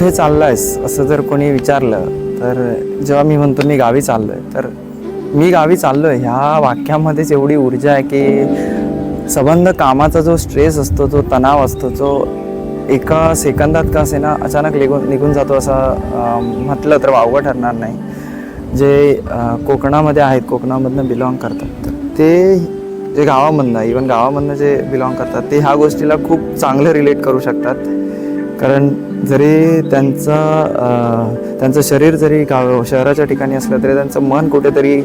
कुठे चाललायस? असं जर कोणी विचारलं तर जेव्हा मी म्हणतो मी गावी चाललो आहे तर मी गावी चाललो आहे ह्या वाक्यामध्येच एवढी ऊर्जा आहे की संबंध कामाचा जो स्ट्रेस असतो जो तणाव असतो जो एका सेकंदात का असे ना अचानक निघून निघून जातो असं म्हटलं तर वावगं ठरणार नाही. जे कोकणामध्ये आहेत कोकणामधनं बिलॉंग करतात तर ते जे गावामधनं इवन गावामधनं जे बिलॉंग करतात ते ह्या गोष्टीला खूप चांगलं रिलेट करू शकतात. कारण जरी त्यांचं त्यांचं शरीर जरी गाव शहराच्या ठिकाणी असलं तरी त्यांचं मन कुठेतरी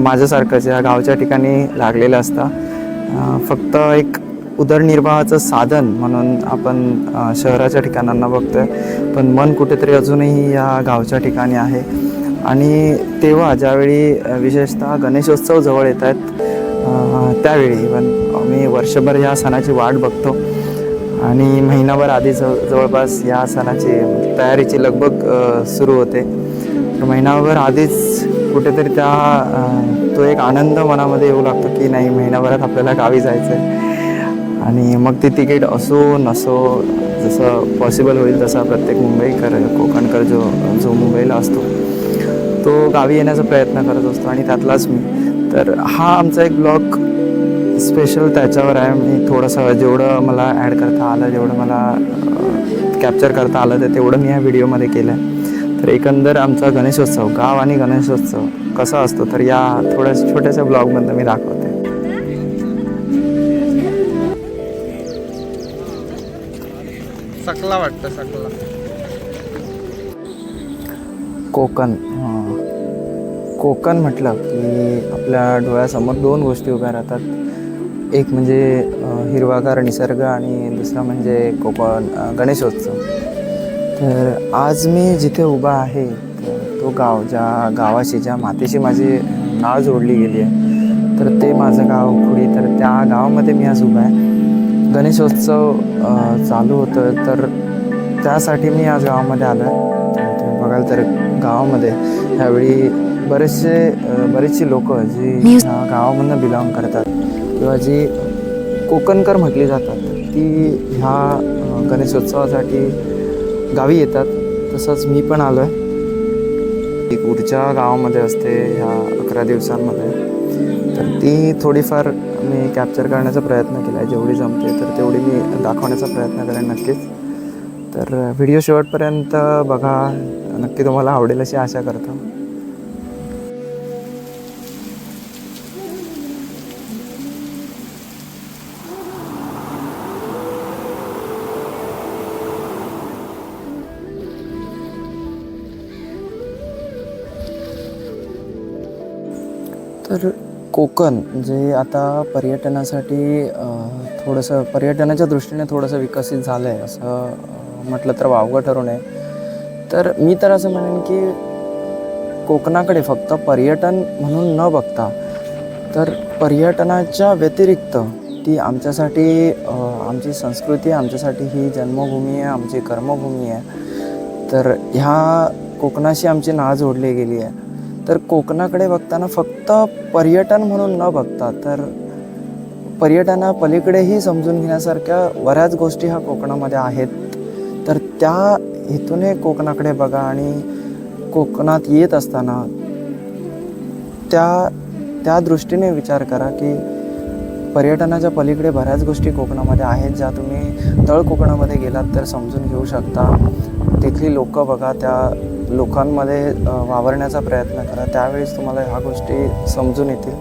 माझ्यासारखंच या गावच्या ठिकाणी लागलेलं असतं. फक्त एक उदरनिर्वाहाचं साधन म्हणून आपण शहराच्या ठिकाणांना बघतोय. पण मन कुठेतरी अजूनही या गावच्या ठिकाणी आहे. आणि तेव्हा ज्यावेळी विशेषतः गणेशोत्सव जवळ येत आहेत त्यावेळी. पण मी वर्षभर या सणाची वाट बघतो. आणि महिनाभर आधी जवळपास या सणाची तयारीची लगबग सुरू होते. तर महिनाभर आधीच कुठेतरी त्या तो एक आनंद मनामध्ये येऊ लागतो की नाही महिनाभरात आपल्याला गावी जायचं आहे आणि मग ती तिकीट असो नसो जसं पॉसिबल होईल तसा प्रत्येक मुंबईकर कोकणकर जो जो मुंबईला असतो तो गावी येण्याचा प्रयत्न करत असतो आणि त्यातलाच मी. तर हा आमचा एक ब्लॉग स्पेशल त्याच्यावर आहे. मी थोडंसं जेवढं मला ॲड करता आलं जेवढं मला कॅप्चर करता आलं तर तेवढं मी ह्या व्हिडिओमध्ये केलं आहे तर एकंदर आमचा गणेशोत्सव गाव आणि गणेशोत्सव कसा असतो तर या थोड्या छोट्याशा ब्लॉगमधनं मी दाखवते. सकला वाटतं सकला कोकण हां. कोकण म्हटलं की आपल्या डोळ्यासमोर दोन गोष्टी उभ्या राहतात. एक म्हणजे हिरवागार निसर्ग आणि दुसरा म्हणजे कोकण गणेशोत्सव. तर आज मी जिथे उभा आहे तो गाव ज्या गावाशी ज्या मातीशी माझी नाळ जोडली गेली आहे तर ते माझं गाव पुढे तर त्या गावामध्ये मी आज उभा आहे. गणेशोत्सव चालू होतं तर त्यासाठी मी आज गावामध्ये आलो आहे तुम्ही बघाल तर गावामध्ये ह्यावेळी बरेचसे बरेचशी लोक जी गावामधनं बिलॉंग करतात. किंवा जी कोकणकर म्हटली जातात ती ह्या गणेशोत्सवासाठी गावी येतात. तसंच मी पण आलो आहे एक ऊर्जा गावामध्ये असते ह्या अकरा दिवसांमध्ये. तर ती थोडीफार मी कॅप्चर करण्याचा प्रयत्न केला आहे जेवढी जमते तर तेवढी मी दाखवण्याचा प्रयत्न करेन नक्कीच. तर व्हिडिओ शेवटपर्यंत बघा. नक्की तुम्हाला आवडेल अशी आशा करतो. तर कोकण जे आता पर्यटनासाठी थोडंसं पर्यटनाच्या दृष्टीने थोडंसं विकसित झालं आहे असं म्हटलं तर वावगं ठरू नये. तर मी तर असं म्हणेन की कोकणाकडे फक्त पर्यटन म्हणून न बघता तर पर्यटनाच्या व्यतिरिक्त ती आमच्यासाठी आमची संस्कृती आमच्यासाठी ही जन्मभूमी आहे आमची कर्मभूमी आहे. तर ह्या कोकणाशी आमची नाळ जोडली गेली आहे. तर कोकणाकडे बघताना फक्त पर्यटन म्हणून न बघता तर पर्यटना पलीकडेही समजून घेण्यासारख्या बऱ्याच गोष्टी ह्या कोकणामध्ये आहेत. तर त्या हेतूने कोकणाकडे बघा आणि कोकणात येत असताना त्या त्या दृष्टीने विचार करा की पर्यटनाच्या पलीकडे बऱ्याच गोष्टी कोकणामध्ये आहेत ज्या तुम्ही तळ कोकणामध्ये गेलात तर समजून घेऊ शकता. तिथली लोकं बघा त्या लोकांमध्ये वावरण्याचा प्रयत्न करा. त्यावेळेस तुम्हाला ह्या गोष्टी समजून येतील.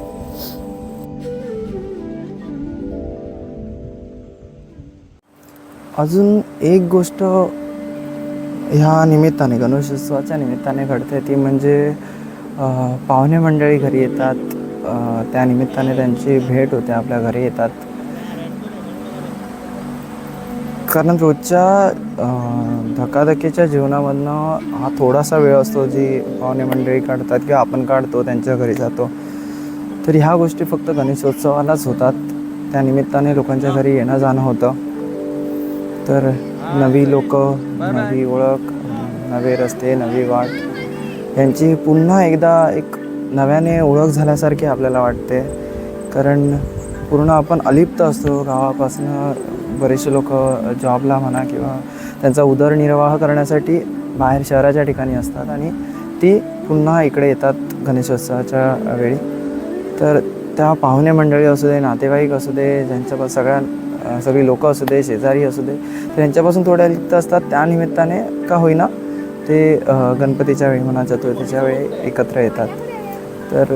अजून एक गोष्ट ह्या निमित्ताने गणेशोत्सवाच्या निमित्ताने घडते ती म्हणजे पाहुणे मंडळी घरी येतात. त्या निमित्ताने त्यांची भेट होते आपल्या घरी येतात. कारण रोजच्या धकाधकीच्या जीवनामधनं हा थोडासा वेळ असतो जी पाहुणे मंडळी काढतात किंवा आपण काढतो त्यांच्या घरी जातो. तर ह्या गोष्टी फक्त गणेशोत्सवालाच होतात. त्यानिमित्ताने लोकांच्या घरी येणं जाणं होतं. तर नवी लोक नवी ओळख नवे रस्ते नवी वाट यांची पुन्हा एकदा एक नव्याने ओळख झाल्यासारखी आपल्याला वाटते. कारण पूर्ण आपण अलिप्त असतो. गावापासनं बरेचसे लोक जॉबला म्हणा किंवा त्यांचा उदरनिर्वाह करण्यासाठी बाहेर शहराच्या ठिकाणी असतात आणि ती पुन्हा इकडे येतात गणेशोत्सवाच्या वेळी. तर त्या पाहुणे मंडळी असू दे नातेवाईक असू दे ज्यांच्यापासून सगळ्या सगळी लोक असू दे शेजारी असू दे तर यांच्यापासून थोड्या लिप्त असतात. त्या निमित्ताने का होईना ते गणपतीच्या वेळी म्हणा चतुर्थीच्या वेळी एकत्र येतात. तर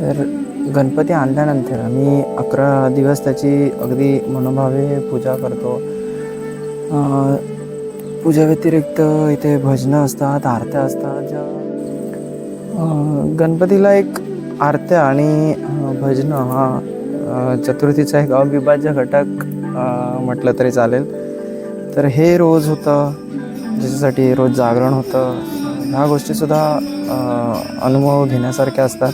तर गणपती आणल्यानंतर आम्ही अकरा दिवस त्याची अगदी मनोभावे पूजा करतो. पूजा व्यतिरिक्त इथे भजनं असतात आरत्या असतात ज्या गणपतीला एक आरत्या आणि भजनं हा चतुर्थीचा एक अविभाज्य घटक म्हटलं तरी चालेल. तर हे रोज होतं ज्याच्यासाठी रोज जागरण होतं. ह्या गोष्टीसुद्धा अनुभव घेण्यासारख्या असतात.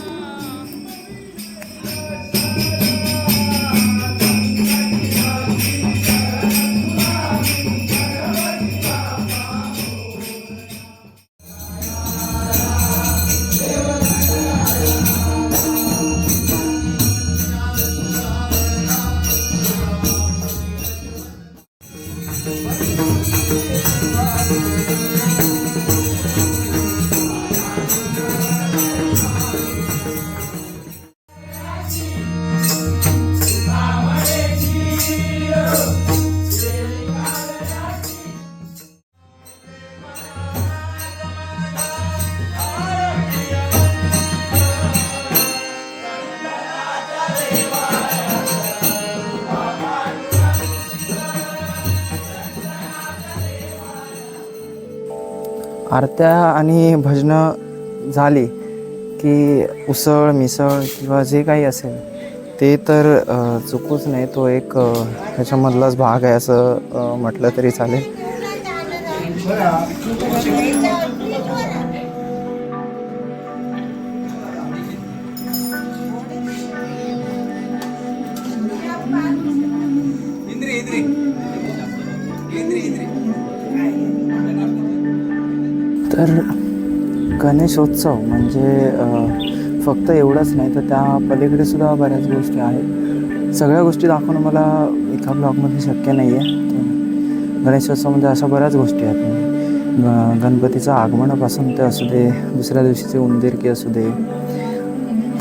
आरत्या आणि भजनं झाली की उसळ मिसळ किंवा जे काही असेल ते तर चुकूच नाही. तो एक त्याच्यामधलाच ह्याच्यामधलाच भाग आहे असं म्हटलं तरी चालेल. तर गणेशोत्सव म्हणजे फक्त एवढंच नाही तर त्या पलीकडे सुद्धा बऱ्याच गोष्टी आहेत. सगळ्या गोष्टी दाखवणं मला एका ब्लॉगमध्ये शक्य नाही आहे गणेशोत्सवामध्ये म्हणजे अशा बऱ्याच गोष्टी आहेत. ग- गणपतीचं आगमनापासून ते असू दे दुसऱ्या दिवशीचे उंदिरकी असू दे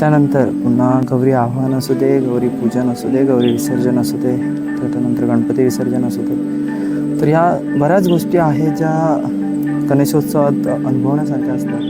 त्यानंतर पुन्हा गौरी आव्हान असू दे गौरी पूजन असू दे गौरी विसर्जन असू दे त्याच्यानंतर गणपती विसर्जन असू दे. तर ह्या बऱ्याच गोष्टी आहेत ज्या गणेशोत्सवात अनुभवण्यासारख्या असतात.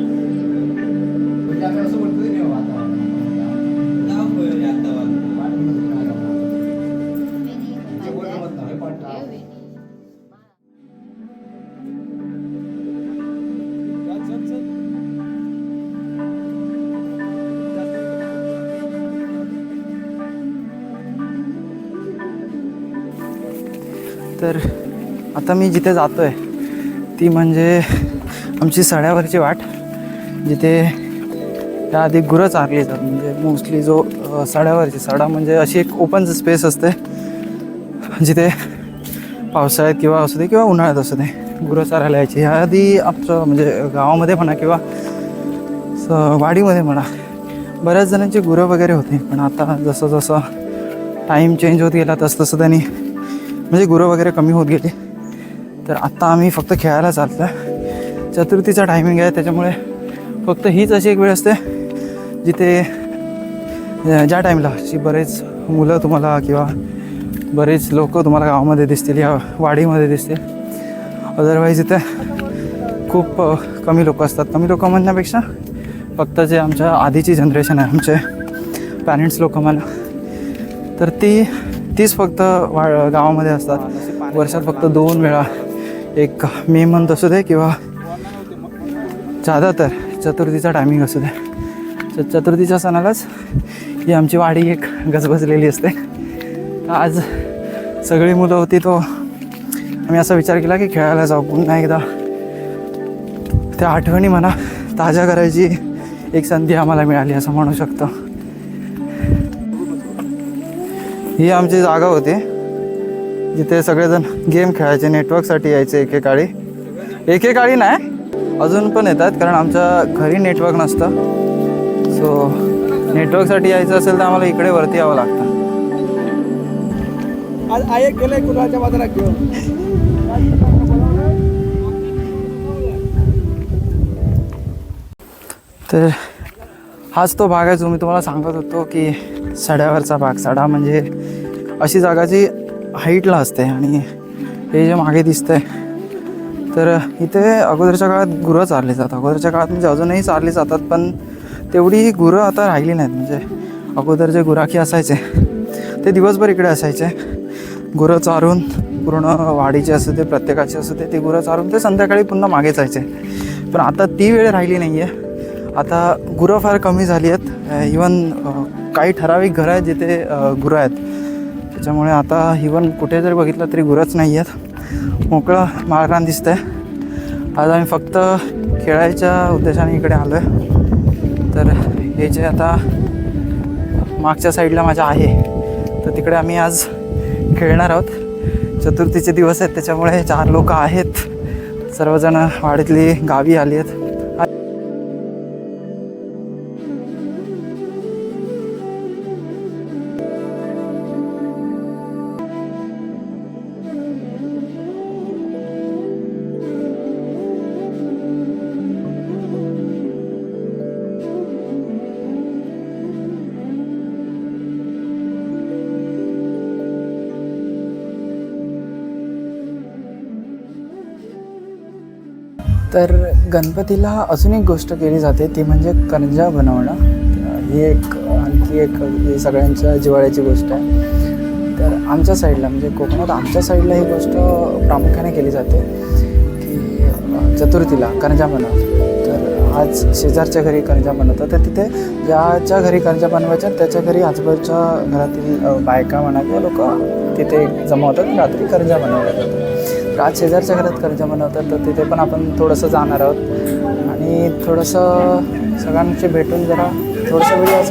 तर आता मी जिथे जातो आहे ती म्हणजे आमची सड्यावरची वाट जिथे त्याआधी गुरं चारली जातात. म्हणजे मोस्टली जो सड्यावरची सडा म्हणजे अशी एक ओपन स्पेस असते जिथे पावसाळ्यात किंवा असू दे किंवा उन्हाळ्यात असू दे गुरं चारायला यायची. ह्याआधी आमचं म्हणजे गावामध्ये म्हणा किंवा स- वाडीमध्ये म्हणा बऱ्याच जणांची गुरं वगैरे होती. पण आता जसं जसं टाईम चेंज होत गेला तसं तसं त्यांनी म्हणजे गुरं वगैरे कमी होत गेली. तर आत्ता आम्ही फक्त खेळायला चाललो आहे चतुर्थीचा टायमिंग आहे त्याच्यामुळे फक्त हीच अशी एक वेळ असते जिथे ज्या टाईमला अशी बरेच मुलं तुम्हाला किंवा बरेच लोक तुम्हाला गावामध्ये दिसतील या वाडीमध्ये दिसतील. अदरवाईज इथे खूप कमी लोक असतात. कमी लोक म्हणण्यापेक्षा फक्त जे आमच्या आधीची जनरेशन आहे आमचे पॅरेंट्स लोक म्हणा. तर ती तीच फक्त वा गावामध्ये असतात. वर्षात फक्त दोन वेळा एक मे मंथ असू दे किंवा ज्यादा तर चतुर्थीचा टायमिंग असू दे. तर चतुर्थीच्या सणालाच ही आमची वाडी एक गजबजलेली असते. आज सगळी मुलं होती तो आम्ही असा विचार केला की खेळायला जाऊ. पुन्हा एकदा त्या आठवणी मला ताज्या करायची एक संधी आम्हाला मिळाली असं म्हणू शकतो. ही आमची जागा होती. जिथे सगळेजण गेम खेळायचे नेटवर्कसाठी यायचे एकेकाळी एकेकाळी नाही अजून पण येतात कारण आमच्या घरी नेटवर्क नसतं. सो नेटवर्कसाठी यायचं असेल तर आम्हाला इकडे वरती यावं लागतं. तर हाच तो भाग आहे जो मी तुम्हाला सांगत होतो की सड्यावरचा भाग. सडा म्हणजे अशी जागा जी हाईटला असते आणि हे जे मागे दिसतंय तर इथे अगोदरच्या काळात गुरं चारली जातात. अगोदरच्या काळात म्हणजे अजूनही चारली जातात पण तेवढी गुरं आता राहिली नाहीत. म्हणजे अगोदर जे गुराखी असायचे ते दिवसभर इकडे असायचे. गुरं चारून पूर्ण वाडीचे असू ते प्रत्येकाचे असू ते ती गुरं चारून ते संध्याकाळी पुन्हा मागे जायचे. पण आता ती वेळ राहिली नाही आहे आता गुरं फार कमी झाली आहेत. इवन काही ठराविक घरं आहेत जिथे गुरं आहेत. त्याच्यामुळे आता इवन कुठे जर बघितलं तरी गुरंच नाही आहेत. मोकळं माळरान दिसतं आहे आज आम्ही फक्त खेळायच्या उद्देशाने इकडे आलो आहे तर हे जे आता मागच्या साईडला माझ्या आहे तर तिकडे आम्ही आज खेळणार आहोत. चतुर्थीचे दिवस आहेत त्याच्यामुळे चार लोक आहेत. सर्वजण वाडीतली गावी आली आहेत. तर गणपतीला अजून एक गोष्ट केली जाते ती म्हणजे करंजा बनवणं. ही एक आणखी एक ही सगळ्यांच्या जिवाळ्याची गोष्ट आहे. तर आमच्या साईडला म्हणजे कोकणात आमच्या साईडला ही गोष्ट प्रामुख्याने केली जाते की चतुर्थीला करंजा बनवतात तर आज शेजारच्या घरी करंजा बनवतात तर तिथे ज्याच्या घरी करंजा बनवायच्या त्याच्या घरी आजूबाजूच्या घरातील बायका म्हणा किंवा लोक तिथे जमा होतात रात्री करंजा बनवल्या जातात. आज शेजारच्या घरात करंजा बनवतात तर तिथे पण आपण थोडंसं जाणार आहोत. आणि थोडंसं सगळ्यांशी भेटून जरा थोडंसं काय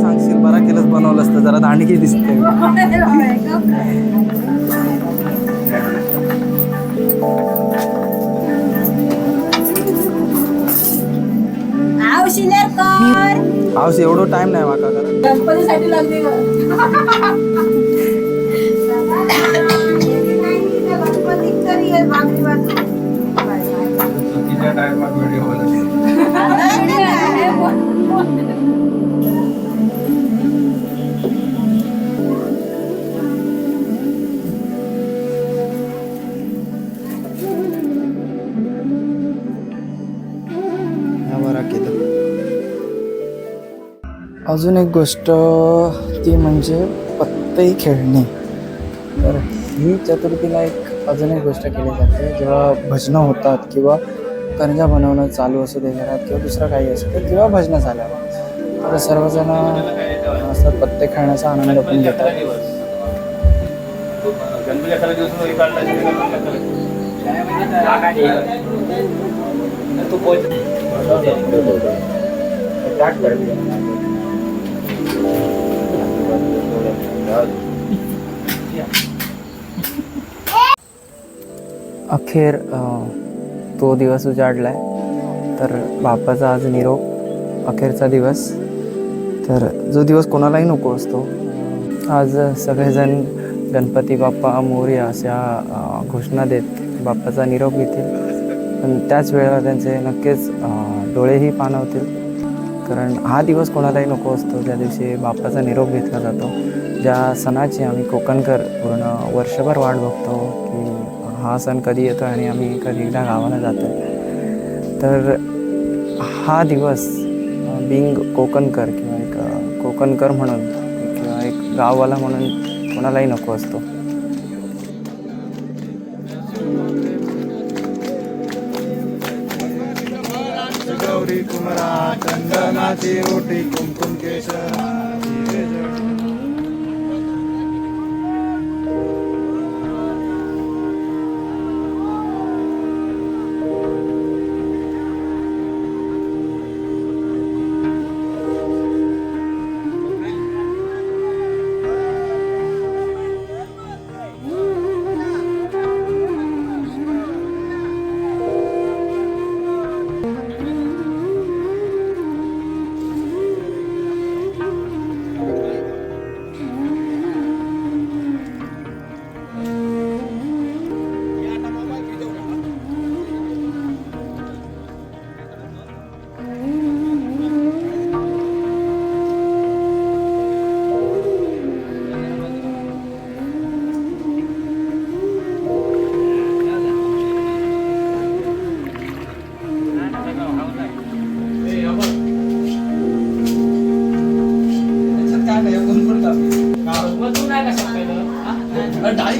सांगशील बरा केलंच बनवलं असतं जरा दांडगी दिसते. औशिनेर कर. आवशी एवढं टाइम नाही माका कारण गणपतीसाठी तरी भाकरी चुकीच्या टायमात व्हिडिओ ह्या अजून एक गोष्ट ती म्हणजे पत्ते खेळणे. तर ही चतुर्थीला एक अजून एक गोष्ट केली जाते. जेव्हा भजनं होतात किंवा करंजा बनवणं चालू असू दे घरात किंवा दुसरं काही असू दे किंवा भजनं झाल्यावर तर सर्वजण असं पत्ते खेळण्याचा आनंद पण घेतात. अखेर तो दिवस उजाडला आहे तर बापाचा आज निरोप अखेरचा दिवस. तर जो दिवस कोणालाही नको असतो. आज सगळेजण गणपती बाप्पा मोर्या अशा घोषणा देत बाप्पाचा निरोप घेतील. पण त्याच वेळेला त्यांचे नक्कीच डोळेही पाणवतील कारण हा दिवस कोणालाही नको असतो. ज्या दिवशी बाप्पाचा निरोप घेतला जातो ज्या सणाची आम्ही कोकणकर पूर्ण वर्षभर वाट बघतो की हा सण कधी येतो आणि आम्ही कधी एकदा गावाला जातो. तर हा दिवस बिंग कोकणकर किंवा एक कोकणकर म्हणून किंवा एक गाववाला म्हणून कोणालाही नको असतो. कुमरा चंदनाची ओटी कुमकुम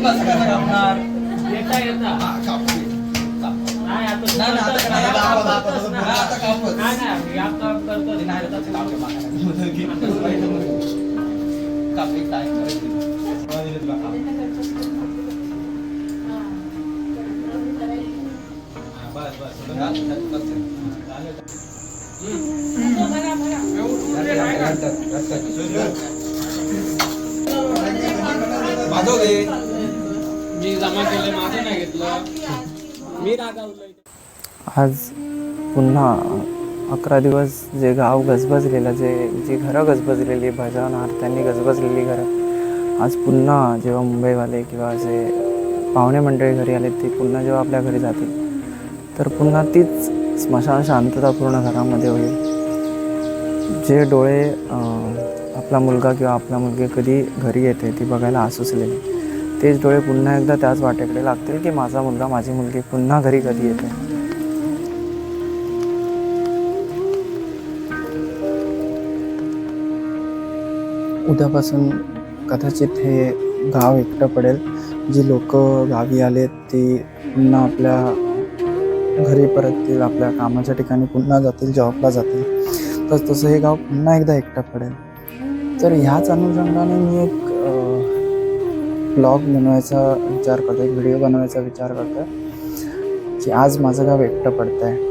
আপনার না না आता काय आता काम करतो जमा केलं माझं नाही घेतलं. मी आज पुन्हा अकरा दिवस जे गाव गजबजलेलं जे जी घरं गजबजलेली भजन आरत्यांनी गजबजलेली घरं आज पुन्हा जेव्हा मुंबईवाले किंवा जे पाहुणे मंडळी घरी आले ते पुन्हा जेव्हा आपल्या घरी जातील तर पुन्हा तीच स्मशान शांतता पूर्ण घरामध्ये होईल. जे डोळे आपला मुलगा किंवा आपला मुलगी कधी घरी येते ती बघायला आसुसलेली. तेच डोळे पुन्हा एकदा त्याच वाटेकडे लागतील की माझा मुलगा माझी मुलगी पुन्हा घरी कधी येते? उद्यापासून कदाचित हे गाव एकटं पडेल. जी लोक गावी आलेत ती पुन्हा आपल्या घरी परततील आपल्या कामाच्या ठिकाणी पुन्हा जातील जॉबला जातील. तर तसं हे गाव पुन्हा एकदा एकटं पडेल. तर ह्याच अनुषंगाने मी एक ब्लॉग बनवायचा विचार करतो एक व्हिडिओ बनवायचा विचार करतो की आज माझं गाव एकटं पडतं आहे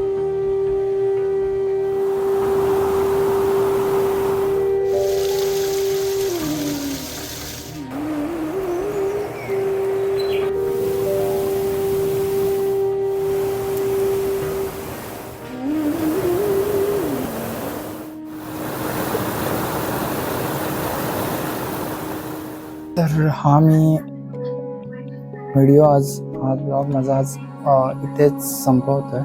तर हा मी व्हिडिओ आज हा ब्लॉग माझा आज इथेच संपवतो आहे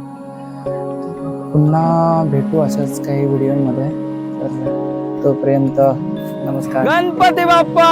पुन्हा भेटू अशाच काही व्हिडिओमध्ये तर तोपर्यंत नमस्कार. गणपती बाप्पा!